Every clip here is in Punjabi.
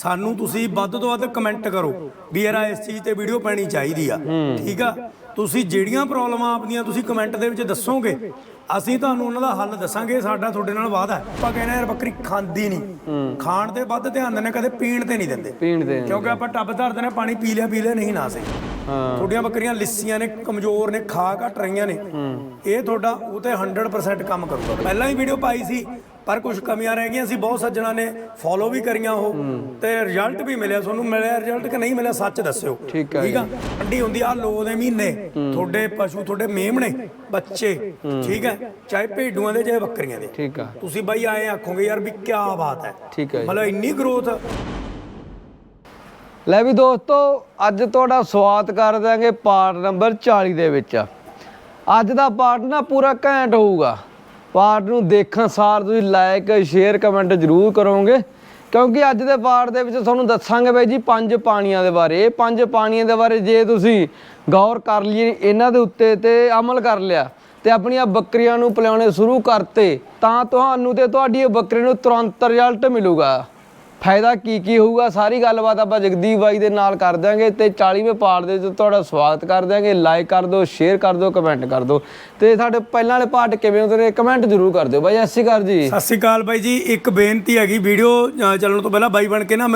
ਸਾਨੂੰ ਤੁਸੀਂ ਵੱਧ ਤੋਂ ਵੱਧ ਕਮੈਂਟ ਕਰੋ ਵੀ ਯਾਰ ਇਸ ਚੀਜ਼ ਤੇ ਵੀਡੀਓ ਪੈਣੀ ਚਾਹੀਦੀ ਆ। ਠੀਕ ਆ? ਤੁਸੀਂ ਜਿਹੜੀਆਂ ਪ੍ਰੋਬਲਮਾਂ ਆਪਣੀਆਂ ਤੁਸੀਂ ਕਮੈਂਟ ਦੇ ਵਿੱਚ ਦੱਸੋਗੇ ਅਸੀਂ ਤੁਹਾਨੂੰ ਉਹਨਾਂ ਦਾ ਹੱਲ ਦੱਸਾਂਗੇ ਸਾਡਾ ਤੁਹਾਡੇ ਨਾਲ ਵਾਅਦਾ ਹੈ। ਆਪਾਂ ਕਹਿੰਦੇ ਯਾਰ ਬੱਕਰੀ ਖਾਂਦੀ ਨਹੀਂ। ਖਾਣ ਤੇ ਵੱਧ ਧਿਆਨ ਦਿੰਦੇ ਕਦੇ ਪੀਣ ਤੇ ਨਹੀਂ ਦਿੰਦੇ। ਪੀਣ ਦੇ ਕਿਉਂਕਿ ਆਪਾਂ ਟੱਬ ਧਰਦੇ ਨੇ ਪਾਣੀ ਪੀ ਲਿਆ ਪੀ ਲਿਆ ਨਹੀਂ ਨਾ ਸਹੀ। ਤੁਹਾਡੀਆਂ ਬੱਕਰੀਆਂ ਲਿੱਸੀਆਂ ਨੇ ਕਮਜ਼ੋਰ ਨੇ ਖਾ ਘਟ ਰਹੀਆਂ ਨੇ। ਇਹ ਤੁਹਾਡਾ ਉਹ ਤੇ 100% ਕੰਮ ਕਰੂਗਾ। ਪਹਿਲਾਂ ਹੀ ਵੀਡੀਓ ਪਾਈ ਸੀ ਪਰ ਕੁਝ ਕਮੀਆਂ ਰਹਿ ਗਈਆਂ ਸੀ ਬਹੁਤ ਸੱਜਣਾ ਨੇ ਫੋਲੋ ਵੀ ਕਰੀਆਂ ਉਹ ਤੇ ਰਿਜ਼ਲਟ ਵੀ ਮਿਲਿਆ ਤੁਹਾਨੂੰ ਮਿਲਿਆ ਰਿਜ਼ਲਟ ਕਿ ਨਹੀਂ ਮਿਲਿਆ ਸੱਚ ਦੱਸਿਓ। ਠੀਕ ਆ? ਠੰਡੀ ਹੁੰਦੀ ਆ ਲੋ ਦੇ ਮਹੀਨੇ ਤੁਹਾਡੇ ਪਸ਼ੂ ਤੁਹਾਡੇ ਮੇਮਣੇ ਬੱਚੇ ਠੀਕ ਹੈ? ਚਾਹੇ ਭੇਡੂਆਂ ਦੇ ਚਾਹੇ ਬੱਕਰੀਆਂ ਦੇ। ਠੀਕ ਆ। ਤੁਸੀਂ ਬਾਈ ਆਏ ਆਖੋਗੇ ਯਾਰ ਵੀ ਕੀ ਬਾਤ ਹੈ। ਠੀਕ ਹੈ। ਮਤਲਬ ਇੰਨੀ ਗਰੋਥ ਲੈ ਵੀ ਦੋਸਤੋ ਅੱਜ ਤੁਹਾਡਾ ਸਵਾਗਤ ਕਰ ਦਾਂਗੇ ਪਾਰਟ ਨੰਬਰ 40 ਦੇ ਵਿੱਚ। ਅੱਜ ਦਾ ਪਾਰਟ ਨਾ ਪੂਰਾ ਘੈਂਟ ਹੋਊਗਾ। ਪਾਠ ਨੂੰ ਦੇਖਣ ਸਾਰ ਤੁਸੀਂ ਲਾਈਕ ਸ਼ੇਅਰ ਕਮੈਂਟ ਜ਼ਰੂਰ ਕਰੋਗੇ। ਕਿਉਂਕਿ ਅੱਜ ਦੇ ਪਾਠ ਦੇ ਵਿੱਚ ਤੁਹਾਨੂੰ ਦੱਸਾਂਗੇ ਬਾਈ ਜੀ ਪੰਜ ਪਾਣੀਆਂ ਦੇ ਬਾਰੇ। ਇਹ ਪੰਜ ਪਾਣੀਆਂ ਦੇ ਬਾਰੇ ਜੇ ਤੁਸੀਂ ਗੌਰ ਕਰ ਲਈ ਇਹਨਾਂ ਦੇ ਉੱਤੇ ਤੇ ਅਮਲ ਕਰ ਲਿਆ ਤੇ ਆਪਣੀਆਂ ਬੱਕਰੀਆਂ ਨੂੰ ਪਿਲਾਉਣੇ ਸ਼ੁਰੂ ਕਰਤੇ, ਤਾਂ ਤੁਹਾਨੂੰ ਤੇ ਤੁਹਾਡੀ ਇਹ ਬੱਕਰੀ ਨੂੰ ਤੁਰੰਤ ਰਿਜ਼ਲਟ ਮਿਲੂਗਾ। ਫਾਇਦਾ ਕੀ ਕੀ ਹੋਊਗਾ? ਸਾਰੀ ਗੱਲਬਾਤ ਆਪਾਂ ਜਗਦੀਪ ਬਾਈ ਦੇ ਨਾਲ ਕਰ ਦਾਂਗੇ ਤੇ 40ਵੇਂ ਪਾਰਟ ਦੇ ਵਿੱਚ ਤੁਹਾਡਾ ਸਵਾਗਤ ਕਰ ਦਾਂਗੇ ਲਾਈਕ ਕਰ ਦਿਓ ਸ਼ੇਅਰ ਕਰ ਦਿਓ ਕਮੈਂਟ ਕਰ ਦਿਓ। ਤੇ ਸਾਡੇ ਪਹਿਲਾਂ ਵਾਲੇ ਪਾਰਟ ਕਿਵੇਂ ਹੁੰਦੇ ਨੇ ਕਮੈਂਟ ਜ਼ਰੂਰ ਕਰ ਦਿਓ। ਬਾਈ ਸਤਿ ਸ਼੍ਰੀ ਅਕਾਲ ਜੀ। ਸਤਿ ਸ਼੍ਰੀ ਅਕਾਲ ਬਾਈ ਜੀ। ਇੱਕ ਬੇਨਤੀ ਹੈਗੀ ਵੀਡੀਓ ਚੱਲਣ ਤੋਂ ਪਹਿਲਾਂ ਬਾਈ ਬਣ ਕੇ ਨਾ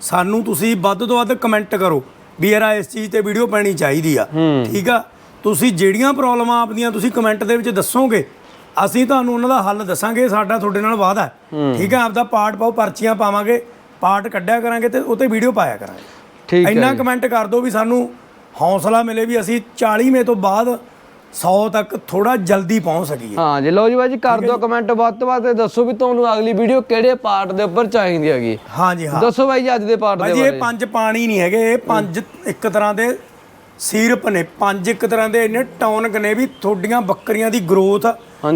ਸਾਨੂੰ ਤੁਸੀਂ ਵੱਧ ਤੋਂ ਵੱਧ ਕਮੈਂਟ ਕਰੋ ਵੀ ਯਾਰ ਇਸ ਚੀਜ਼ ਤੇ ਵੀਡੀਓ ਪੈਣੀ ਚਾਹੀਦੀ ਆ। ਠੀਕ ਆ? ਤੁਸੀਂ ਜਿਹੜੀਆਂ ਪ੍ਰੋਬਲਮਾਂ ਆਪਣੀਆਂ ਤੁਸੀਂ ਕਮੈਂਟ ਦੇ ਵਿੱਚ ਦੱਸੋਗੇ ਅਸੀਂ ਤੁਹਾਨੂੰ ਉਹਨਾਂ ਦਾ ਹੱਲ ਦੱਸਾਂਗੇ ਸਾਡਾ ਤੁਹਾਡੇ ਨਾਲ ਵਾਅਦਾ ਹੈ। ਠੀਕ ਆ ਆਪਦਾ ਪਾਰਟ ਪਾਓ ਪਰਚੀਆਂ ਪਾਵਾਂਗੇ ਪਾਰਟ ਕੱਢਿਆ ਕਰਾਂਗੇ ਤੇ ਉਹ ਤੇ ਵੀਡੀਓ ਪਾਇਆ ਕਰਾਂਗੇ। ਠੀਕ ਹੈ ਇੰਨਾ ਕਮੈਂਟ ਕਰ ਦਿਓ ਵੀ ਸਾਨੂੰ ਹੌਸਲਾ ਮਿਲੇ ਵੀ ਅਸੀਂ 40ਵੇਂ ਤੋਂ ਬਾਅਦ 100 ਤੱਕ ਥੋੜਾ ਜਲਦੀ ਪਹੁੰਚ ਸਕੀਏ। ਹਾਂ ਜੀ ਲਓ ਜੀ ਬਾਈ ਜੀ ਕਰ ਦਿਓ ਕਮੈਂਟ ਵੱਧ ਤੋਂ ਵੱਧ ਤੇ ਦੱਸੋ ਵੀ ਤੁਹਾਨੂੰ ਅਗਲੀ ਵੀਡੀਓ ਕਿਹੜੇ ਪਾਰਟ ਦੇ ਉੱਪਰ ਚਾਹੀਦੀ ਹੈਗੀ। ਹਾਂਜੀ ਹਾਂ। ਦੱਸੋ ਬਾਈ ਜੀ ਅੱਜ ਦੇ ਪਾਰਟ ਦੇ ਜੀ ਬਾਰੇ। ਇਹ ਪੰਜ ਪਾਣੀ ਨਹੀਂ ਹੈਗੇ ਇਹ ਪੰਜ ਇੱਕ ਤਰ੍ਹਾਂ ਦੇ ਸੀਰਪ ਨੇ ਪੰਜ ਇੱਕ ਤਰ੍ਹਾਂ ਦੇ ਇੰਨੇ ਟੌਨਕ ਨੇ ਵੀ ਤੁਹਾਡੀਆਂ ਬੱਕਰੀਆਂ ਦੀ ਗਰੋਥ।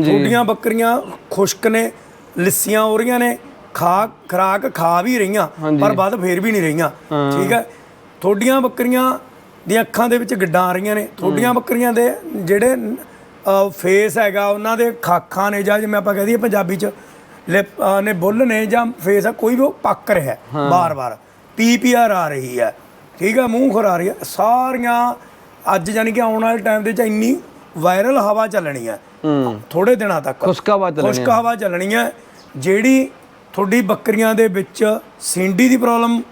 ਤੁਹਾਡੀਆਂ ਬੱਕਰੀਆਂ ਖੁਸ਼ਕ ਨੇ ਲਿੱਸੀਆਂ ਹੋ ਰਹੀਆਂ ਨੇ ਖਾ ਖਰਾਕ ਖਾ ਵੀ ਰਹੀਆਂ ਪਰ ਵੱਧ ਫੇਰ ਵੀ ਨਹੀਂ ਰਹੀਆਂ ਠੀਕ ਹੈ? ਤੁਹਾਡੀਆਂ ਬੱਕਰੀਆਂ ਦੀਆਂ ਅੱਖਾਂ ਦੇ ਵਿੱਚ ਗਿੱਡਾਂ ਆ ਰਹੀਆਂ ਨੇ ਤੁਹਾਡੀਆਂ ਬੱਕਰੀਆਂ ਦੇ ਜਿਹੜੇ ਫੇਸ ਹੈਗਾ ਉਹਨਾਂ ਦੇ ਖਾਖਾਂ ਨੇ ਜਾਂ ਜਿਵੇਂ ਆਪਾਂ ਕਹਿ ਦਈਏ ਪੰਜਾਬੀ ਚ ਨੇ ਬੁੱਲ ਨੇ ਜਾਂ ਫੇਸ ਆ ਕੋਈ ਵੀ ਉਹ ਪੱਕ ਰਿਹਾ ਬਾਰ-ਬਾਰ ਪੀਪੀਆਰ ਆ ਰਹੀ ਹੈ। ਠੀਕ ਹੈ ਮੂੰਹ ਖਰਾ ਰਹੀ ਹੈ ਸਾਰੀਆਂ ਅੱਜ ਜਾਨੀ ਕਿ ਆਉਣ ਵਾਲੇ ਟਾਈਮ ਦੇ ਵਿੱਚ ਇੰਨੀ ਵਾਇਰਲ ਹਵਾ ਚੱਲਣੀ ਹੈ ਹੂੰ। ਥੋੜੇ ਦਿਨਾਂ ਤੱਕ। ਖੁਸ਼ਕਾ ਬਾਤ ਖੁਸ਼ਕ ਹਵਾ ਚੱਲਣੀ ਹੈ ਜਿਹੜੀ ਤੁਹਾਡੀ ਬੱਕਰੀਆਂ ਦੇ ਵਿੱਚ ਸਿੰਡੀ ਦੀ ਪ੍ਰੋਬਲਮ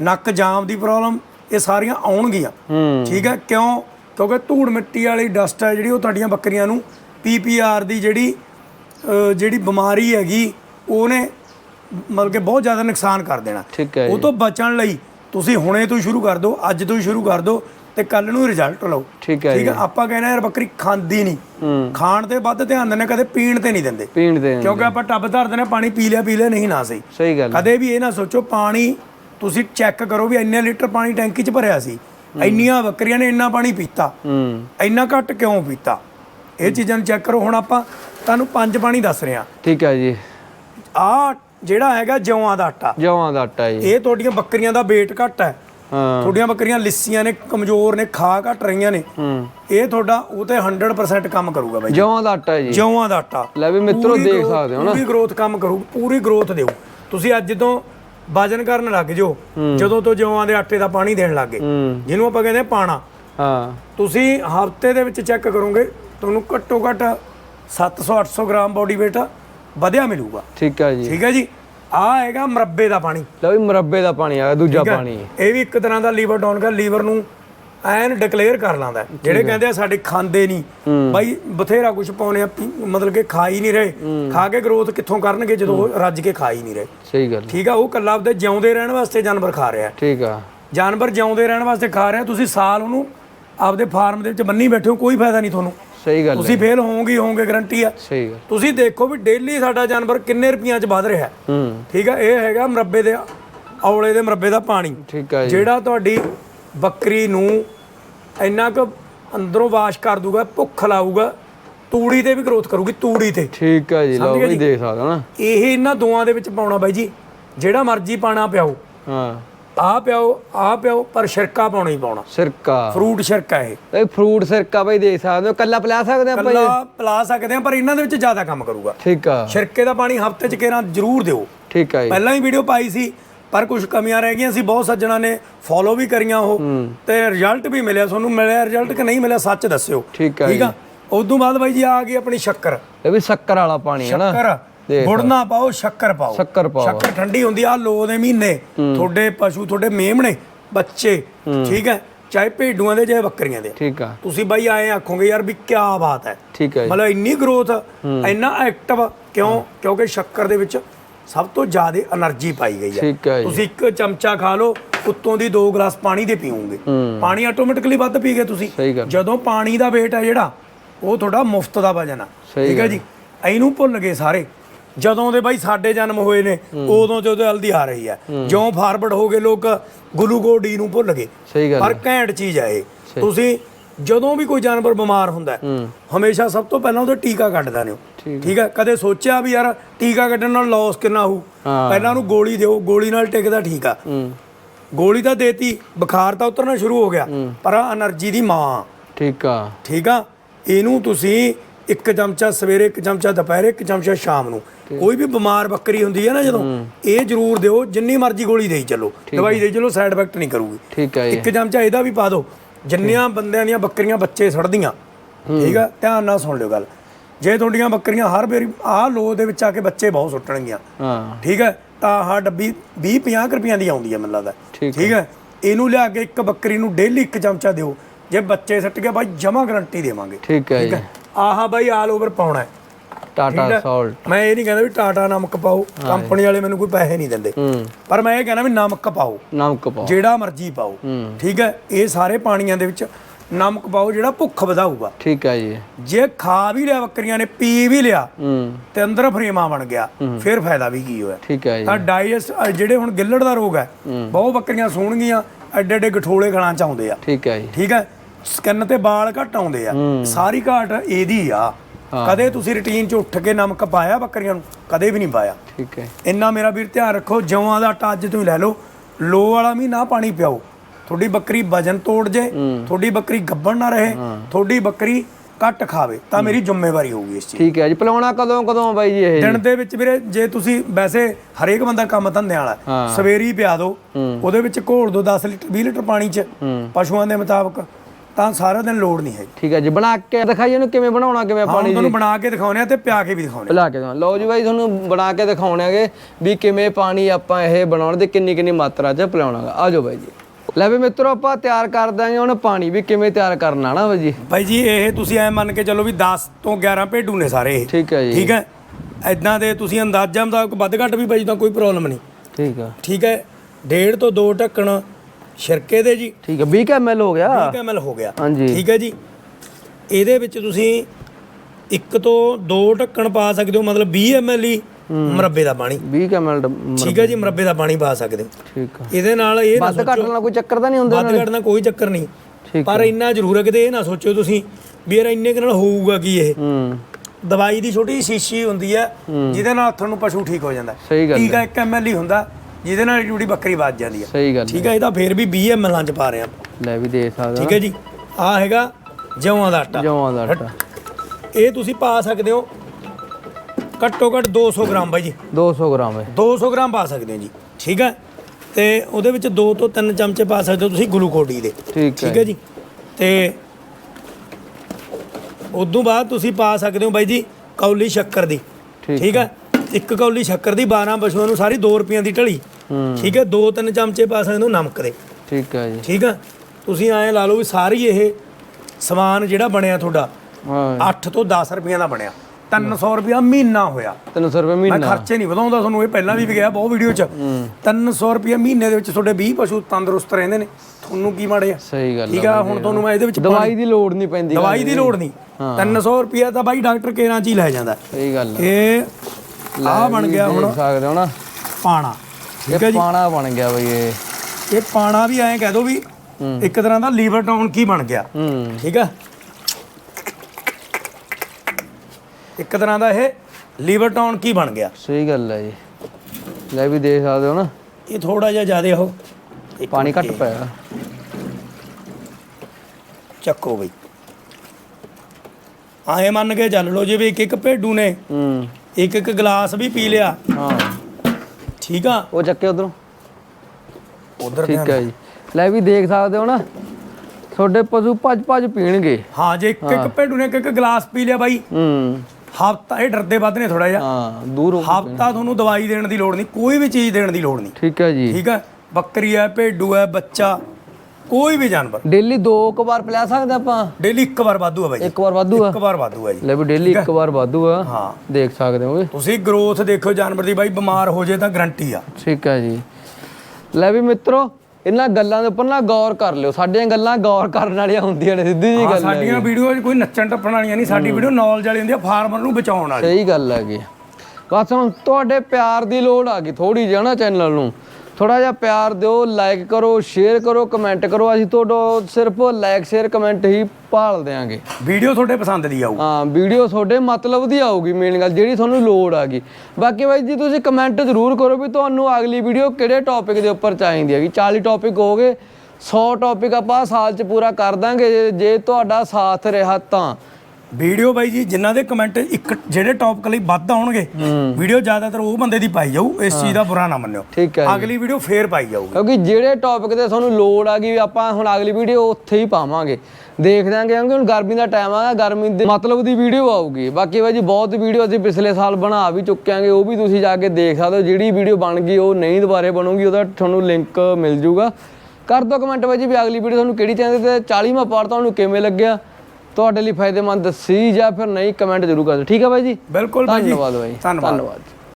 ਨੱਕ ਜਾਮ ਦੀ ਪ੍ਰੋਬਲਮ ਇਹ ਸਾਰੀਆਂ ਆਉਣਗੀਆਂ। ਹੂੰ। ਠੀਕ ਹੈ ਕਿਉਂ? ਕਿਉਂਕਿ ਧੂੜ ਮਿੱਟੀ ਵਾਲੀ ਡਸਟ ਹੈ ਜਿਹੜੀ ਉਹ ਤੁਹਾਡੀਆਂ ਬੱਕਰੀਆਂ ਨੂੰ ਪੀਪੀਆਰ ਦੀ ਜਿਹੜੀ ਜਿਹੜੀ ਬਿਮਾਰੀ ਹੈਗੀ ਉਹਨੇ ਮਤਲਬ ਕਿ ਬਹੁਤ ਜ਼ਿਆਦਾ ਨੁਕਸਾਨ ਕਰ ਦੇਣਾ। ਹੈ ਉਹ ਤੋਂ ਬਚਣ ਲਈ ਤੁਸੀਂ ਹੁਣੇ ਤੋਂ ਹੀ ਸ਼ੁਰੂ ਕਰ ਦਿਓ ਅੱਜ ਤੋਂ ਹੀ ਸ਼ੁਰੂ ਕਰ ਦਿਓ ਤੇ ਕੱਲ ਨੂੰ ਰਿਜ਼ਲਟ ਲਓ। ਠੀਕ ਹੈ ਠੀਕ ਹੈ ਆਪਾਂ ਕਹਿੰਦੇ ਯਾਰ ਬੱਕਰੀ ਖਾਂਦੀ ਨਹੀਂ। ਹੂੰ। ਖਾਣ ਤੇ ਵੱਧ ਧਿਆਨ ਦਿੰਦੇ ਕਦੇ ਪੀਣ ਤੇ ਨਹੀਂ ਦਿੰਦੇ। ਪੀਣ ਦੇ ਕਿਉਂਕਿ ਆਪਾਂ ਟੱਬ ਧਰਦੇ ਨੇ ਪਾਣੀ ਪੀ ਲਿਆ ਪੀ ਲਿਆ ਨਹੀਂ ਨਾ ਸਹੀ। ਸਹੀ ਗੱਲ ਕਦੇ ਵੀ ਇਹ ਨਾ ਸੋਚੋ ਪਾਣੀ ਤੁਸੀਂ ਚੈੱਕ ਕਰੋ ਵੀ ਇੰਨੇ ਲੀਟਰ ਪਾਣੀ ਟੈਂਕੀ 'ਚ ਭਰਿਆ ਸੀ। ਇੰਨੀਆਂ ਬੱਕਰੀਆਂ ਨੇ ਇੰਨਾ ਪਾਣੀ ਪੀਤਾ। ਹੂੰ। ਇੰਨਾ ਘੱਟ ਕਿਉਂ ਪੀਤਾ? ਇਹ ਚੀਜ਼ਾਂ ਨੂੰ ਚੈੱਕ ਕਰੋ। ਹੁਣ ਆਪਾਂ ਤੁਹਾਨੂੰ ਪੰਜ ਪਾਣੀ ਦੱਸ ਰਹੇ ਆ ਠੀਕ ਹੈ ਜੀ। ਆ ਜਿਹੜਾ ਹੈਗਾ ਜੌਆਂ ਦਾ ਆਟਾ। ਜਵਾਂ ਦਾ ਆਟਾ ਜੀ। ਇਹ ਤੁਹਾਡੀਆਂ ਬੱਕਰੀਆਂ ਦਾ weight ਘੱਟ ਹੈ। ਹਾਂ। ਤੁਹਾਡੀਆਂ ਬੱਕਰੀਆਂ ਲਿੱਸੀਆਂ ਨੇ ਕਮਜ਼ੋਰ ਨੇ ਖਾ ਘੱਟ ਰਹੀਆਂ ਨੇ। ਹੂੰ। ਇਹ ਤੁਹਾਡਾ ਉਹ ਤੇ 100% ਕੰਮ ਕਰੂਗਾ ਬਾਈ ਜਵਾਂ ਦਾ ਆਟਾ ਜੀ। ਜੌਆਂ ਦਾ ਆਟਾ। ਲੈ ਵੀ ਮਿੱਤਰੋ ਪੂਰੀ ਦੇਖ growth- ਸਕਦੇ ਹੋ ਨਾ। ਪੂਰੀ ਗਰੋਥ ਕੰਮ ਕਰੂ ਪੂਰੀ ਗਰੋਥ ਦਿਓ। ਤੁਸੀਂ ਅੱਜ ਤੋਂ ਵਜਨ ਕਰਨ ਲੱਗ ਜਾਓ। ਜਦੋਂ ਤੋਂ ਜੌਆਂ ਦੇ ਆਟੇ ਦਾ ਪਾਣੀ ਦੇਣ ਲੱਗੇ ਹੂੰ। ਜਿਹਨੂੰ ਆਪਾਂ ਕਹਿੰਦੇ ਆ ਪਾਣਾ। ਹਾਂ। ਤੁਸੀਂ ਹਫ਼ਤੇ ਦੇ ਵਿੱਚ ਚੈੱਕ ਕਰੋਗੇ ਤੁਹਾਨੂੰ ਘੱਟੋ ਘੱਟ 700 800 ਗ੍ਰਾਮ ਬੋਡੀ weight ਵਧਿਆ ਮਿਲੂਗਾ। ਠੀਕ ਹੈ ਜੀ। ਠੀਕ ਹੈ ਜੀ? ਆ ਹੈਗਾ ਮਰੱਬੇ ਦਾ ਪਾਣੀ। ਲਓ ਵੀ ਮੁਰੱਬੇ ਦਾ ਪਾਣੀ ਆ ਗਿਆ ਦੂਜਾ ਠੀਕ ਹੈ? ਪਾਣੀ। ਇਹ ਵੀ ਇੱਕ ਤਰ੍ਹਾਂ ਦਾ ਲੀਵਰ ਡਾਊਨ ਕਰ ਲੀਵਰ ਨੂੰ ਐਨ ਡਿਕਲੇਅਰ ਕਰ ਲਾਂਦਾ ਹੈ। ਜਿਹੜੇ ਕਹਿੰਦੇ ਆ ਸਾਡੇ ਖਾਂਦੇ ਨਹੀਂ ਬਾਈ ਬਥੇਰਾ ਕੁਝ ਪਾਉਨੇ ਆ ਪੀ- ਮਤਲਬ ਕਿ ਖਾ ਹੀ ਨਹੀਂ ਰਹੇ। ਖਾ ਕੇ ਗਰੋਥ ਕਿੱਥੋਂ ਕਰਨਗੇ ਜਦੋਂ ਉਹ ਰੱਜ ਕੇ ਖਾ ਹੀ ਨਹੀਂ ਰਹੇ। ਸਹੀ ਗੱਲ। ਠੀਕ ਆ ਉਹ ਕੱਲਾ ਆਪਦੇ ਜਿਉਂਦੇ ਰਹਿਣ ਵਾਸਤੇ ਜਾਨਵਰ ਖਾ ਰਿਹਾ ਠੀਕ ਆ। ਜਾਨਵਰ ਜਿਉਂਦੇ ਰਹਿਣ ਵਾਸਤੇ ਖਾ ਰਿਹਾ ਤੁਸੀਂ ਸਾਲ ਉਹਨੂੰ ਆਪਦੇ ਫਾਰਮ ਦੇ ਵਿੱਚ ਬੰਨੀ ਬੈਠੇ ਹੋ ਕੋਈ ਫਾਇਦਾ ਨਹੀਂ ਤੁਹਾਨੂੰ। ਸਹੀ ਗੱਲ ਤੁਸੀਂ ਫੇਲ ਹੋਵੋਗੇ ਹੋਵੋਗੇ ਗਰੰਟੀ ਆ। ਸਹੀ ਗੱਲ। ਤੁਸੀਂ ਦੇਖੋ ਵੀ ਡੇਲੀ ਸਾਡਾ ਜਾਨਵਰ ਕਿੰਨੇ ਰੁਪਈਆਂ 'ਚ ਵਧ ਰਿਹਾ। ਹੈ। ਠੀਕ ਆ ਇਹ ਹੈਗਾ ਮਰੱਬੇ ਦੇ ਔਲੇ ਦੇ ਮਰੱਬੇ ਦਾ ਪਾਣੀ। ਠੀਕ ਆ ਜੀ। ਜਿਹੜਾ ਤੁਹਾਡੀ ਬੱਕਰੀ ਨੂੰ ਇੰਨਾ ਕੁ ਅੰਦਰੋਂ ਵਾਸ਼ ਕਰ ਦੂਗਾ ਭੁੱਖ ਲਾਊਗਾ ਤੂੜੀ ਤੇ ਵੀ ਗਰੋਥ ਕਰੂਗੀ ਤੂੜੀ ਤੇ। ਠੀਕ ਆ ਜੀ ਲਓ ਵੀ ਦੇਖ ਸਕਦੇ ਨਾ। ਇਹ ਇਹਨਾਂ ਦੋਆਂ ਦੇ ਵਿੱਚ ਪਾਉਣਾ ਬਾਈ ਜੀ। ਜਿਹੜਾ ਮਰਜ਼ੀ ਪਾਣਾ ਪਿਆਓ ਹਾਂ। ਆ ਪਿਆਓ ਆ ਪਿਆਓ ਪਰ ਸ਼ਿਰਕਾ ਪਾਉਣਾ ਹੀ ਪਾਉਣਾ। ਸਿਰਕਾ। ਫਰੂਟ ਸ਼ਿਰਕਾ ਇਹ। ਇਹ ਫਰੂਟ ਸਿਰਕਾ ਬਈ ਦੇਖ ਸਕਦੇ ਹੋ ਕੱਲਾ ਪਿਲਾ ਸਕਦੇ ਆਪਾਂ ਜੀ? ਕੱਲਾ ਪਿਲਾ ਸਕਦੇ ਆ ਪਰ ਇਹਨਾਂ ਦੇ ਵਿੱਚ ਜ਼ਿਆਦਾ ਕੰਮ ਕਰੂਗਾ। ਠੀਕ ਆ। ਸ਼ਿਰਕੇ ਦਾ ਪਾਣੀ ਹਫ਼ਤੇ 'ਚ ਕੇਰਾਂ ਜ਼ਰੂਰ ਦਿਓ। ਠੀਕ ਆ ਜੀ। ਪਹਿਲਾਂ ਹੀ ਵੀਡੀਓ ਪਾਈ ਸੀ ਪਰ ਕੁਝ ਕਮੀਆਂ ਰਹਿ ਗਈਆਂ ਸੀ ਬਹੁਤ ਸੱਜਣਾ ਨੇ ਫੋਲੋ ਵੀ ਕਰੀਆਂ ਉਹ ਤੇ ਰਿਜ਼ਲਟ ਵੀ ਮਿਲਿਆ ਤੁਹਾਨੂੰ ਮਿਲਿਆ ਰਿਜ਼ਲਟ ਕਿ ਨਹੀਂ ਮਿਲਿਆ ਸੱਚ ਦੱਸਿਓ। ਠੀਕ ਆ ਉਸ ਤੋਂ ਬਾਅਦ ਬਾਈ ਜੀ ਆ ਗਈ ਆਪਣੀ ਸ਼ੱਕਰ। ਇਹ ਵੀ ਸ਼ੱਕਰ ਵਾਲਾ ਪਾਣੀ ਹੈ ਨਾ। ਸ਼ੱਕਰ। ਦੇਖ। ਪਾਓ ਸ਼ੱਕਰ ਪਾਓ। ਸ਼ੱਕਰ ਪਾਓ। ਸ਼ੱਕਰ ਠੰਡੀ ਹੁੰਦੀ ਆ ਲੋ ਦੇ ਮਹੀਨੇ। ਤੁਹਾਡੇ ਪਸ਼ੂ ਤੁਹਾਡੇ ਮੇਮਣੇ ਬੱਚੇ। ਠੀਕ ਹੈ? ਚਾਹੇ ਭੇਡੂਆਂ ਦੇ ਚਾਹੇ ਬੱਕਰੀਆਂ ਦੇ। ਠੀਕ ਆ। ਤੁਸੀਂ ਬਾਈ ਆਏ ਆਖੋਗੇ ਯਾਰ ਵੀ ਕੀ ਬਾਤ ਹੈ। ਠੀਕ ਹੈ ਮਤਲਬ ਇੰਨੀ ਗਰੋਥ ਇੰਨਾ ਐਕਟਿਵ ਕਿਉਂ? ਕਿਉਂਕਿ ਸ਼ੱਕਰ ਦੇ ਵਿੱਚ ਸਭ ਤੋਂ ਜ਼ਿਆਦਾ એનર્ਜੀ ਪਾਈ ਗਈ ਹੈ। ਤੁਸੀਂ ਇੱਕ ਚਮਚਾ ਖਾ ਲਓ ਉੱਤੋਂ ਦੀ ਦੋ ਗਲਾਸ ਪਾਣੀ ਦੇ ਪੀਓਗੇ। ਪਾਣੀ ਆਟੋਮੈਟਿਕਲੀ ਵੱਧ ਪੀ ਗਏ ਤੁਸੀਂ। ਜਦੋਂ ਪਾਣੀ ਦਾ ਵੇਟ ਹੈ ਜਿਹੜਾ ਉਹ ਤੁਹਾਡਾ ਮੁਫਤ ਦਾ ਵਜਨ ਆ। ਠੀਕ ਹੈ ਜੀ? ਇਹਨੂੰ ਭੁੱਲ ਗਏ ਸਾਰੇ। ਜਦੋਂ ਦੇ ਬਾਈ ਸਾਡੇ ਜਨਮ ਹੋਏ ਨੇ ਉਦੋਂ ਤੋਂ ਉਹਦੇ ਹਲਦੀ ਆ ਰਹੀ ਆ। ਜਿਉਂ ਫਾਰਵਰਡ ਹੋ ਗਏ ਲੋਕ ਗਲੂਕੋ ਡੀ ਨੂੰ ਭੁੱਲ ਗਏ। ਪਰ ਘੈਂਟ ਚੀਜ਼ ਆ ਇਹ। ਤੁਸੀਂ ਜਦੋਂ ਵੀ ਕੋਈ ਜਾਨਵਰ ਬਿਮਾਰ ਹੁੰਦਾ ਹਮੇਸ਼ਾ ਸਭ ਤੋਂ ਪਹਿਲਾਂ ਉਹਦੇ ਟੀਕਾ ਕੱਢਦਾ ਨੇ ਠੀਕ ਹੈ। ਕਦੇ ਸੋਚਿਆ ਵੀ ਯਾਰ ਟੀਕਾ ਕੱਢਣ ਨਾਲ ਲਾਸ ਕਿੰਨਾ ਹੋਊ? ਪਹਿਲਾਂ ਉਹਨੂੰ ਗੋਲੀ ਦਿਓ ਗੋਲੀ ਨਾਲ ਟਿਕਦਾ ਠੀਕ ਆ। ਗੋਲੀ ਤਾਂ ਦੇਤੀ ਬੁਖਾਰ ਤਾਂ ਉਤਰਨਾ ਸ਼ੁਰੂ ਹੋ ਗਿਆ। ਪਰ ਆ ਦੀ ਮਾਂ। ਠੀਕ ਆ। ਠੀਕ ਆ? ਇਹਨੂੰ ਤੁਸੀਂ ਇੱਕ ਚਮਚਾ ਸਵੇਰੇ ਇੱਕ ਚਮਚਾ ਦੁਪਹਿਰੇ ਇੱਕ ਚਮਚਾ ਸ਼ਾਮ ਨੂੰ। ਕੋਈ ਵੀ ਬਿਮਾਰ ਬੱਕਰੀ ਹੁੰਦੀ ਹੈ ਨਾ ਜਦੋਂ ਇਹ ਜ਼ਰੂਰ ਦਿਓ ਜਿੰਨੀ ਮਰਜ਼ੀ ਗੋਲੀ ਦੇਈ ਚੱਲੋ। ਦਵਾਈ ਦੇਈ ਚੱਲੋ ਸਾਈਡ ਇਫੈਕਟ ਨਹੀਂ ਕਰੂਗੀ। ਠੀਕ ਇੱਕ ਚਮਚਾ ਇਹਦਾ ਵੀ ਪਾ ਦਿਓ ਜਿੰਨੀਆਂ ਬੰਦਿਆਂ ਦੀਆਂ ਬੱਕਰੀਆਂ ਬੱਚੇ ਸੜਦੀਆਂ। ਠੀਕ ਆ? ਧਿਆਨ ਨਾਲ ਸੁਣ ਲਿਓ ਗੱਲ। ਜੇ ਤੁਹਾਡੀਆਂ ਬੱਕਰੀਆਂ ਹਰ ਵਾਰੀ ਆਹ ਲੋ ਦੇ ਵਿੱਚ ਆ ਕੇ ਬੱਚੇ ਬਹੁਤ ਸੁੱਟਣਗੀਆਂ। ਹਾਂ। ਠੀਕ ਹੈ? ਤਾਂ ਆਹ ਡੱਬੀ 20 50 ਰੁਪਈਆਂ ਦੀ ਆਉਂਦੀ ਹੈ ਮੈਨੂੰ ਲੱਗਦਾ। ਠੀਕ ਹੈ। ਇਹਨੂੰ ਲਿਆ ਕੇ ਇੱਕ ਬੱਕਰੀ ਨੂੰ ਡੇਲੀ ਇੱਕ ਚਮਚਾ ਦਿਓ। ਜੇ ਬੱਚੇ ਸੱਟ ਗਏ ਬਾਈ ਜਮਾ ਗਾਰੰਟੀ ਦੇਵਾਂਗੇ। ਠੀਕ ਹੈ ਆਹ ਬਾਈ ਆਲ ਓਵਰ ਪਾਉਣਾ ਹੈ। ਟਾਟਾ ਸਾਲਟ ਮੈਂ ਇਹ ਨਹੀਂ ਕਹਿੰਦਾ ਵੀ ਟਾਟਾ ਨਮਕ ਪਾਓ। ਕੰਪਨੀ ਵਾਲੇ ਮੈਨੂੰ ਕੋਈ ਪੈਸੇ ਨਹੀਂ ਦਿੰਦੇ। ਪਰ ਮੈਂ ਇਹ ਕਹਿੰਦਾ ਵੀ ਨਮਕ ਪਾਓ। ਨਮਕ ਪਾਓ। ਜਿਹੜਾ ਮਰਜ਼ੀ ਪਾਓ। ਠੀਕ ਹੈ? ਇਹ ਸਾਰੇ ਪਾਣੀਆਂ ਦੇ ਵਿੱਚ ਨਮਕ ਪਾਓ ਜਿਹੜਾ ਭੁੱਖ ਵਧਾਊਗਾ। ਠੀਕ ਹੈ ਜੀ। ਜੇ ਖਾ ਵੀ ਲਿਆ ਬੱਕਰੀਆਂ ਨੇ ਪੀ ਵੀ ਲਿਆ ਤੇ ਅੰਦਰ ਫਰੇਮਾ ਬਣ ਗਿਆ ਫਿਰ ਫਾਇਦਾ ਵੀ ਕੀ ਹੋਇਆ? ਠੀਕ ਹੈ ਜੀ। ਤਾਂ ਡਾਈਜੈਸਟ ਜਿਹੜੇ ਹੁਣ ਗਿੱਲੜ ਦਾ ਰੋਗ ਹੈ ਬਹੁਤ ਬੱਕਰੀਆਂ ਸੂਣਗੀਆਂ ਐਡੇ ਐਡੇ ਗਠੋਲੇ ਗਲਾਂ ਚ ਆਉਂਦੇ ਆ। ਠੀਕ ਹੈ ਜੀ। ਠੀਕ ਹੈ? ਸਕਿਨ ਤੇ ਵਾਲ ਘੱਟ ਆਉਂਦੇ ਆ। ਸਾਰੀ ਘਾਟ ਇਹਦੀ ਆ। ਕਦੇ ਤੁਸੀਂ ਰੁਟੀਨ ਚ ਉੱਠ ਕੇ ਨਮਕ ਪਾਇਆ ਬੱਕਰੀਆਂ ਨੂੰ? ਕਦੇ ਵੀ ਨਹੀਂ ਪਾਇਆ। ਠੀਕ ਹੈ। ਇੰਨਾ ਮੇਰਾ ਵੀਰ ਧਿਆਨ ਰੱਖੋ ਜਵਾਂ ਦਾ ਆਟਾ ਅੱਜ ਤੁਸੀਂ ਲੈ ਲਓ। ਲੋ ਵਾਲਾ ਮਹੀਨਾ ਪਾਣੀ ਪਿਆਓ। ਤੁਹਾਡੀ ਬੱਕਰੀ ਵਜਨ ਤੋੜ ਜੇ ਤੁਹਾਡੀ ਬੱਕਰੀ ਗੱਭਣ ਨਾ ਰਹੇ ਤੁਹਾਡੀ ਬੱਕਰੀ ਘੱਟ ਖਾਵੇ ਤਾਂ ਮੇਰੀ ਜ਼ਿੰਮੇਵਾਰੀ ਹੋਊਗੀ ਇਸ ਚੀਜ਼ ਠੀਕ ਹੈ ਜੀ ਪਿਲਾਉਣਾ ਕਦੋਂ ਕਦੋਂ ਬਾਈ ਜੀ ਇਹ? ਦਿਨ ਦੇ ਵਿੱਚ ਵੀਰੇ ਜੇ ਤੁਸੀਂ ਵੈਸੇ ਹਰੇਕ ਬੰਦਾ ਕੰਮ ਧੰਦਿਆਂ ਵਾਲਾ। ਸਵੇਰੀ ਪਿਆ ਦਿਓ ਉਹਦੇ ਵਿੱਚ ਘੋਲ ਦਿਓ 10 ਲੀਟਰ 20 ਲੀਟਰ ਪਾਣੀ ਚ ਪਸ਼ੂਆਂ ਦੇ ਮੁਤਾਬਕ। ਤਾਂ ਸਾਰਾ ਦਿਨ ਲੋੜ ਨਹੀਂ ਹੈ ਠੀਕ ਹੈ ਜੀ ਬਣਾ ਕੇ ਦਿਖਾਈਏ ਇਹਨੂੰ ਕਿਵੇਂ ਬਣਾਉਣਾ ਕਿਵੇਂ ਪਾਣੀ ਤੁਹਾਨੂੰ ਬਣਾ ਕੇ ਦਿਖਾਉਣੇ ਆ ਤੇ ਪਿਆ ਕੇ ਵੀ ਦਿਖਾਉਣੇ ਪਿਲਾ ਕੇ ਦਿਖਾਉਣਾ। ਲਓ ਜੀ ਬਾਈ ਤੁਹਾਨੂੰ ਬਣਾ ਕੇ ਦਿਖਾਉਣਾਗੇ ਵੀ ਕਿਵੇਂ ਪਾਣੀ ਆਪਾਂ ਇਹ ਬਣਾਉਣ ਦੇ ਕਿੰਨੀ ਕਿੰਨੀ ਮਾਤਰਾ 'ਚ ਪਿਲਾਉਣਾਗਾ ਆ ਜਾਓ ਬਾਈ ਜੀ। ਲੈ ਵੀ ਮਿੱਤਰੋ ਆਪਾਂ ਤਿਆਰ ਕਰ ਦਾਂਗੇ ਹੁਣ ਪਾਣੀ ਵੀ ਕਿਵੇਂ ਤਿਆਰ ਕਰਨਾ ਨਾ ਬਾਈ ਜੀ। ਭਾਈ ਜੀ ਇਹ ਤੁਸੀਂ ਐ ਮੰਨ ਕੇ ਚੱਲੋ ਵੀ 10 ਤੋਂ 11 ਭੇਡੂ ਨੇ ਸਾਰੇ ਇਹ। ਠੀਕ ਹੈ ਜੀ। ਠੀਕ ਹੈ? ਐਦਾਂ ਦੇ ਤੁਸੀਂ ਅੰਦਾਜ਼ਾ ਮੁਤਾਬਕ ਵੱਧ ਘੱਟ ਵੀ ਭਾਈ ਤਾਂ ਕੋਈ ਪ੍ਰੋਬਲਮ ਨਹੀਂ। ਠੀਕ ਆ। ਠੀਕ ਹੈ? ਡੇਢ ਤੋਂ 2 ਢੱਕਣ ਛਿਰਕੇ ਦੇ ਜੀ। ਠੀਕ ਹੈ 20 ml ਹੋ ਗਿਆ। 20 ml ਹੋ ਗਿਆ। ਹਾਂਜੀ। ਠੀਕ ਹੈ ਜੀ। ਇਹਦੇ ਵਿੱਚ ਤੁਸੀਂ ਇੱਕ ਤੋਂ ਦੋ ਢੱਕਣ ਪਾ ਸਕਦੇ ਹੋ ਮਤਲਬ 20 ml ਹੀ ਮੁਰੱਬੇ ਦਾ ਪਾਣੀ। 20 ml ਠੀਕ ਹੈ ਜੀ ਮੁਰੱਬੇ ਦਾ ਪਾਣੀ ਪਾ ਸਕਦੇ ਹੋ। ਠੀਕ ਆ। ਇਹਦੇ ਨਾਲ ਇਹ ਵੱਧ ਘੱਟ ਨਾਲ ਕੋਈ ਚੱਕਰ ਤਾਂ ਨਹੀਂ ਹੁੰਦਾ ਵੱਧ ਘੱਟ ਦਾ ਕੋਈ ਚੱਕਰ ਨਹੀਂ। ਠੀਕ ਪਰ ਇੰਨਾ ਜ਼ਰੂਰ ਹੈ ਕਿਤੇ ਇਹ ਨਾ ਸੋਚਿਓ ਤੁਸੀਂ ਵੀ ਯਾਰ ਇੰਨੇ ਕੁ ਨਾਲ ਹੋਊਗਾ ਕੀ ਇਹ? ਹੂੰ। ਦਵਾਈ ਦੀ ਛੋਟੀ ਸ਼ੀਸ਼ੀ ਹੁੰਦੀ ਹੈ ਜਿਹਦੇ ਨਾਲ ਤੁਹਾਨੂੰ ਪਸ਼ੂ ਠੀਕ ਹੋ ਜਾਂਦਾ। ਹੈ। ਗੱਲ ਟੀਕਾ 1 ml ਹੀ ਹੁੰਦਾ। ਜਿਹਦੇ ਨਾਲ ਜੁੜੀ ਬੱਕਰੀ ਵੱਜ ਜਾਂਦੀ ਹੈ ਸਹੀ ਗੱਲ ਠੀਕ ਹੈ। ਇਹਦਾ ਫੇਰ ਵੀ 20 ml ਚ ਪਾ ਰਹੇ ਆ ਲੈ ਵੀ ਦੇ ਸਕਦਾ। ਠੀਕ ਹੈ ਜੀ। ਆ ਹੈਗਾ ਜਵਾਂ ਦਾ ਆਟਾ। ਜਵਾਂ ਦਾ ਆਟਾ। ਇਹ ਤੁਸੀਂ ਪਾ ਸਕਦੇ ਹੋ ਘੱਟੋ ਘੱਟ 200 ਗ੍ਰਾਮ ਬਾਈ ਜੀ। 200 ਗ੍ਰਾਮ ਹੈ। 200 ਗ੍ਰਾਮ ਪਾ ਸਕਦੇ ਹੋ ਜੀ। ਠੀਕ ਹੈ। ਤੇ ਉਹਦੇ ਵਿੱਚ 2 ਤੋਂ 3 ਚਮਚੇ ਪਾ ਸਕਦੇ ਹੋ ਤੁਸੀਂ ਗਲੂਕੋਡੀ ਦੇ। ਠੀਕ ਹੈ ਜੀ। ਤੇ ਉਦੋਂ ਬਾਅਦ ਤੁਸੀਂ ਪਾ ਸਕਦੇ ਹੋ ਬਾਈ ਜੀ ਕੌਲੀ ਸ਼ੱਕਰ ਦੀ। ਠੀਕ ਹੈ। ਇੱਕ ਕੌਲੀ ਸ਼ੱਕਰ ਦੀ 12 ਪਸ਼ੂਆਂ ਨੂੰ ਸਾਰੀ 2 ਰੁਪਈਆਂ ਦੀ ਢਲੀ। ਠੀਕ ਹੈ? 2-3 ਚਮਚੇ ਪਾ ਸਕਦੇ ਹੋ ਨਮਕ ਦੇ। ਠੀਕ ਹੈ ਜੀ। ਠੀਕ ਹੈ ਤੁਸੀਂ ਐਂ ਲਾ ਲਓ ਵੀ ਸਾਰੀ ਇਹ ਸਮਾਨ ਜਿਹੜਾ ਬਣਿਆ ਤੁਹਾਡਾ ਹਾਂ। 8 ਤੋਂ 10 ਰੁਪਈਆਂ ਦਾ ਬਣਿਆ। 300 ਰੁਪਈਆ ਮਹੀਨਾ ਹੋਇਆ। 300 ਰੁਪਏ ਮੈਂ ਮਹੀਨਾ। ਖਰਚੇ ਨਹੀਂ ਵਧਾਉਂਦਾ ਤੁਹਾਨੂੰ ਇਹ ਪਹਿਲਾਂ ਵੀ ਗਿਆ ਬਹੁਤ ਵੀਡੀਓ 'ਚ। 300 ਰੁਪਈਆ ਮਹੀਨੇ ਦੇ ਵਿੱਚ ਤੁਹਾਡੇ 20 ਪਸ਼ੂ ਤੰਦਰੁਸਤ ਰਹਿੰਦੇ ਨੇ। ਤੁਹਾਨੂੰ ਕੀ ਮਾੜੇ ਆ ਸਹੀ ਗੱਲ ਠੀਕ ਆ? ਹੁਣ ਤੁਹਾਨੂੰ ਮੈਂ ਇਹਦੇ ਵਿੱਚ ਦਵਾਈ ਦੀ ਲੋੜ ਨਹੀਂ ਪੈਂਦੀ ਦਵਾਈ ਦੀ ਲੋੜ ਨਹੀਂ। 300 ਰੁਪਈਆ ਤਾਂ ਬਾਈ ਡਾਕਟਰ ਕੇਰਾਂ ਚ ਹੀ ਲੈ ਜਾਂਦਾ। ਸਹੀ ਗੱਲ ਹੈ ਇਹ ਆ ਬਣ ਗਿਆ ਹੁਣ। ਦੇਖ ਸਕਦੇ ਹੋ ਨਾ। ਪਾਣਾ। ਠੀਕ ਹੈ ਇਹ ਜੀ। ਪਾਣਾ ਬਣ ਗਿਆ ਬਈ ਇਹ। ਇਹ ਪਾਣਾ ਵੀ ਐਂ ਕਹਿ ਦੋ ਵੀ ਇੱਕ ਤਰ੍ਹਾਂ ਦਾ ਲੀਵਰ ਟਾਊਨ ਕੀ ਬਣ ਗਿਆ। ਹੂੰ। ਠੀਕ ਆ ਇੱਕ ਤਰ੍ਹਾਂ ਦਾ ਇਹ ਲੀਵਰ ਟਾਊਨ ਕੀ ਬਣ ਗਿਆ। ਸਹੀ ਗੱਲ ਹੈ ਜੀ। ਲੈ ਵੀ ਦੇਖ ਸਕਦੇ ਹੋ ਨਾ। ਇਹ ਥੋੜਾ ਜਿਹਾ ਜ਼ਿਆਦਾ ਇੱਕ ਪਾਣੀ ਘੱਟ ਪਿਆ। ਚੱਕੋ ਬਈ। ਆਏ ਮੰਨ ਕੇ ਚੱਲ ਲਓ ਜਿਵੇਂ ਇੱਕ ਇੱਕ ਭੇਡੂ ਨੇ। ਹੂੰ। ਇੱਕ ਇੱਕ ਗਲਾਸ ਵੀ ਪੀ ਲਿਆ। ਹਾਂ। ਠੀਕ ਆ? ਉਹ ਚੱਕੇ ਉਧਰੋਂ। ਉਧਰ ਠੀਕ ਹੈ ਜੀ। ਲੈ ਵੀ ਦੇਖ ਸਕਦੇ ਹੋ ਨਾ ਤੁਹਾਡੇ ਪਸ਼ੂ ਭੱਜ ਭੱਜ ਪੀਣਗੇ। ਹਾਂ ਜੇ ਇੱਕ ਇੱਕ ਭੇਡੂ ਨੇ ਇੱਕ ਇੱਕ ਗਲਾਸ ਪੀ ਲਿਆ ਬਾਈ। ਹੂੰ। ਹਫਤਾ ਇਹ ਡਰਦੇ ਵੱਧ ਨੇ ਥੋੜਾ ਜਿਹਾ। ਹਾਂ ਦੂਰ ਹੋ ਹਫਤਾ ਤੁਹਾਨੂੰ ਦਵਾਈ ਦੇਣ ਦੀ ਲੋੜ ਨਹੀਂ ਕੋਈ ਵੀ ਚੀਜ਼ ਦੇਣ ਦੀ ਲੋੜ ਨਹੀਂ। ਠੀਕ ਹੈ ਜੀ। ਠੀਕ ਹੈ ਬੱਕਰੀ ਹੈ ਭੇਡੂ ਹੈ ਬੱਚਾ। ਕੋਈ ਵੀ ਜਾਨਵਰ। ਡੇਲੀ ਦੋ ਕੁ ਵਾਰ ਪਿਲਾ ਸਕਦੇ ਆਪਾਂ? ਡੇਲੀ ਇੱਕ ਵਾਰ ਵਾਧੂ ਆ ਬਾਈ ਇੱਕ ਵਾਰ ਵਾਧੂ ਆ? ਇੱਕ ਵਾਰ ਵਾਧੂ ਆ ਜੀ। ਲੈ ਵੀ ਡੇਲੀ ਇੱਕ ਵਾਰ ਵਾਧੂ ਆ। ਹਾਂ। ਦੇਖ ਸਕਦੇ ਹੋਗੇ? ਤੁਸੀਂ ਗਰੋਥ ਦੇਖੋ ਜਾਨਵਰ ਦੀ ਬਾਈ ਬਿਮਾਰ ਹੋ ਜੇ ਤਾਂ ਗਰੰਟੀ ਆ। ਠੀਕ ਹੈ ਜੀ। ਲੈ ਵੀ ਮਿੱਤਰੋ ਇਹਨਾਂ ਗੱਲਾਂ ਦੇ ਉੱਪਰ ਨਾ ਗੌਰ ਕਰ ਲਿਓ। ਸਾਡੀਆਂ ਗੱਲਾਂ ਗੌਰ ਕਰਨ ਵਾਲੀਆਂ ਹੁੰਦੀਆਂ ਨੇ ਸਿੱਧੀ ਜੀ ਹਾਂ ਗੱਲ ਹੈ ਸਾਡੀਆਂ ਵੀਡੀਓ 'ਚ ਕੋਈ ਨੱਚਣ ਟੱਪਣ ਵਾਲੀਆਂ ਨਹੀਂ ਸਾਡੀ ਵੀਡੀਓ ਨੌਲੇਜ ਵਾਲੀ ਹੁੰਦੀ ਆ ਫਾਰਮਰ ਨੂੰ ਬਚਾਉਣ ਵਾਲੀ। ਸਹੀ ਗੱਲ ਹੈਗੀ ਬਸ ਹੁਣ ਤੁਹਾਡੇ ਪਿਆਰ ਦੀ ਲੋੜ ਆ ਗਈ ਥੋੜੀ ਜਿਹੀ ਨਾ ਚੈਨਲ ਨੂੰ। ਥੋੜਾ ਜਿਹਾ ਪਿਆਰ ਦਿਓ ਲਾਈਕ ਕਰੋ ਸ਼ੇਅਰ ਕਰੋ ਕਮੈਂਟ ਕਰੋ। ਅਸੀਂ ਤੁਹਾਡਾ ਸਿਰਫ ਲਾਈਕ ਸ਼ੇਅਰ ਕਮੈਂਟ ਹੀ ਭਾਲ ਦਿਆਂਗੇ। ਵੀਡੀਓ ਤੁਹਾਡੇ ਪਸੰਦ ਦੀ ਆਊ ਹਾਂ ਵੀਡੀਓ ਤੁਹਾਡੇ ਮਤਲਬ ਦੀ ਆਊਗੀ ਮੇਨ ਗੱਲ ਜਿਹੜੀ ਤੁਹਾਨੂੰ ਲੋੜ ਆਗੀ ਬਾਕੀ ਬਾਈ ਜੀ ਤੁਸੀਂ ਕਮੈਂਟ ਜ਼ਰੂਰ ਕਰੋ ਵੀ ਤੁਹਾਨੂੰ ਅਗਲੀ ਵੀਡੀਓ ਕਿਹੜੇ ਟੌਪਿਕ ਦੇ ਉੱਪਰ ਚਾਹੀਦੀ ਹੈਗੀ। 40 ਟੌਪਿਕ ਹੋ ਗਏ 100 ਟੌਪਿਕ ਆਪਾਂ ਸਾਲ 'ਚ ਪੂਰਾ ਕਰ ਦਾਂਗੇ। ਜੇ ਤੁਹਾਡਾ ਸਾਥ ਰਿਹਾ ਤਾਂ। ਵੀਡੀਓ ਬਾਈ ਜੀ ਜਿਨ੍ਹਾਂ ਦੇ ਕਮੈਂਟ ਇੱਕ ਜਿਹੜੇ ਟੌਪਿਕ ਲਈ ਵੱਧ ਆਉਣਗੇ ਵੀਡੀਓ ਜ਼ਿਆਦਾਤਰ ਉਹ ਬੰਦੇ ਦੀ ਪਾਈ ਜਾਊ ਇਸ ਚੀਜ਼ ਦਾ ਬੁਰਾ ਨਾ ਮੰਨਿਓ। ਠੀਕ ਹੈ ਅਗਲੀ ਵੀਡੀਓ ਫੇਰ ਪਾਈ ਜਾਊਗੀ। ਕਿਉਂਕਿ ਜਿਹੜੇ ਟੌਪਿਕ ਤੇ ਤੁਹਾਨੂੰ ਲੋੜ ਆ ਗਈ ਆਪਾਂ ਹੁਣ ਅਗਲੀ ਵੀਡੀਓ ਉੱਥੇ ਹੀ ਪਾਵਾਂਗੇ। ਦੇਖ ਦਾਂਗੇ ਕਿਉਂਕਿ ਹੁਣ ਗਰਮੀ ਦਾ ਟਾਈਮ ਆ ਗਰਮੀ ਦੇ ਮਤਲਬ ਦੀ ਵੀਡੀਓ ਆਊਗੀ। ਬਾਕੀ ਬਾਈ ਜੀ ਬਹੁਤ ਵੀਡੀਓ ਅਸੀਂ ਪਿਛਲੇ ਸਾਲ ਬਣਾ ਵੀ ਚੁੱਕੇ ਆਂਗੇ ਉਹ ਵੀ ਤੁਸੀਂ ਜਾ ਕੇ ਦੇਖ ਸਕਦੇ ਹੋ। ਜਿਹੜੀ ਵੀਡੀਓ ਬਣ ਗਈ ਉਹ ਨਹੀਂ ਦੁਬਾਰੇ ਬਣੂਗੀ ਉਹਦਾ ਤੁਹਾਨੂੰ ਲਿੰਕ ਮਿਲ ਜੂਗਾ। ਕਰ ਦਿਓ ਕਮੈਂਟ ਬਾਈ ਜੀ ਵੀ ਅਗਲੀ ਵੀਡੀਓ ਤੁਹਾਨੂੰ ਕਿਹੜੀ ਚਾਹੀਦੀ ਤੇ 40ਵਾਂ ਪਾਰਟ ਤੁਹਾਨੂੰ ਕਿਵੇਂ ਲੱਗਿਆ। ਤੁਹਾਡੇ ਲਈ ਫਾਇਦੇਮੰਦ ਸੀ ਜਾਂ ਫਿਰ ਨਹੀਂ ਕਮੈਂਟ ਜ਼ਰੂਰ ਕਰ ਦਿਓ। ਠੀਕ ਹੈ ਬਾਈ ਜੀ? ਬਿਲਕੁਲ ਬਾਈ ਜੀ। ਧੰਨਵਾਦ ਬਾਈ। ਧੰਨਵਾਦ। ਧੰਨਵਾਦ।